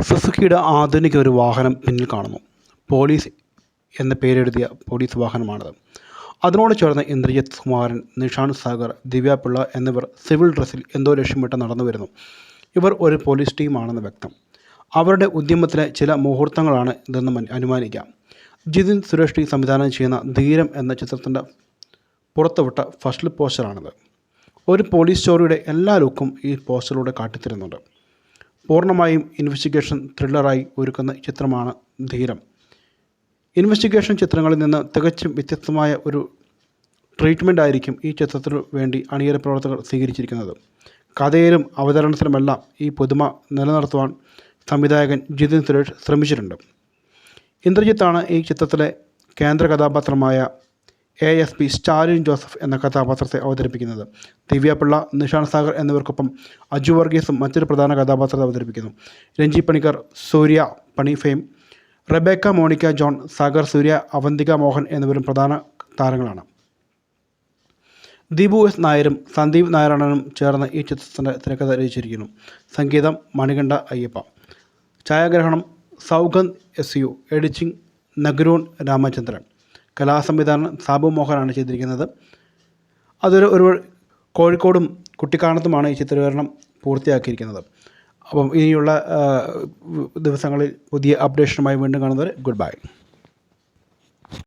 സുസുക്കിയുടെ ആധുനിക ഒരു വാഹനം പിന്നിൽ കാണുന്നു. പോലീസ് എന്ന പേരെഴുതിയ പോലീസ് വാഹനമാണത്. അതിനോട് ചേർന്ന് ഇന്ദ്രജിത്ത് കുമാരൻ നിഷാന്ത് സാഗർ ദിവ്യ പിള്ള എന്നിവർ സിവിൽ ഡ്രസ്സിൽ എന്തോ ലക്ഷ്യമിട്ട് നടന്നു വരുന്നു. ഇവർ ഒരു പോലീസ് ടീമാണെന്ന് വ്യക്തം. അവരുടെ ഉദ്യമത്തിലെ ചില മുഹൂർത്തങ്ങളാണ് ഇതെന്ന് അനുമാനിക്കാം. ജിതിൻ സുരേഷ് സംവിധാനം ചെയ്യുന്ന ധീരം എന്ന ചിത്രത്തിന്റെ പുറത്തുവിട്ട ഫസ്റ്റ് പോസ്റ്ററാണിത്. ഒരു പോലീസ് സ്റ്റോറിയുടെ എല്ലാ ലുക്കും ഈ പോസ്റ്ററിലൂടെ കാട്ടിത്തരുന്നുണ്ട്. പൂർണമായും ഇൻവെസ്റ്റിഗേഷൻ ത്രില്ലറായി ഒരുക്കുന്ന ചിത്രമാണ് ധീരം. ഇൻവെസ്റ്റിഗേഷൻ ചിത്രങ്ങളിൽ നിന്ന് തികച്ചും വ്യത്യസ്തമായ ഒരു ട്രീറ്റ്മെന്റ് ആയിരിക്കും ഈ ചിത്രത്തിനു വേണ്ടി അണിയറ പ്രവർത്തകർ സ്വീകരിച്ചിരിക്കുന്നത്. കഥയിലും അവതരണത്തിലുമെല്ലാം ഈ പുതുമ നിലനിർത്തുവാൻ സംവിധായകൻ ജിതിൻ സുരേഷ് ശ്രമിച്ചിട്ടുണ്ട്. ഇന്ദ്രജിത്താണ് ഈ ചിത്രത്തിലെ കേന്ദ്ര കഥാപാത്രമായ A S P Stalin Joseph എന്ന കഥാപാത്രത്തെ അവതരിപ്പിക്കുന്നത്. ദിവ്യപിള്ള നിഷാൻ സാഗർ എന്നിവർക്കൊപ്പം അജു വർഗീസും മറ്റൊരു പ്രധാന കഥാപാത്രത്തെ അവതരിപ്പിക്കുന്നു. രഞ്ജി പണിക്കർ സൂര്യ പണി ഫെയിം റെബേക്ക മോണിക്ക ജോൺ സാഗർ സൂര്യ അവന്തിക മോഹൻ എന്നിവരും പ്രധാന താരങ്ങളാണ്. ദീപു എസ് നായരും സന്ദീപ് നാരായണനും ചേർന്ന് ഈ ചിത്രത്തിന്റെ തിരക്കഥ രചിച്ചിരിക്കുന്നു. സംഗീതം മണികണ്ഠ അയ്യപ്പ. ഛായാഗ്രഹണം Saugandh S U editing നഗരൂൺ Ramachandran. കലാസംവിധാനം സാബു മോഹനാണ് ചെയ്തിരിക്കുന്നത്. അതൊരു ഒരു കോഴിക്കോടും കുട്ടിക്കാനത്തുമാണ് ഈ ചിത്രീകരണം പൂർത്തിയാക്കിയിരിക്കുന്നത്. അപ്പം ഇനിയുള്ള ദിവസങ്ങളിൽ പുതിയ അപ്ഡേഷനുമായി വീണ്ടും കാണുന്നവർ ഗുഡ് ബൈ.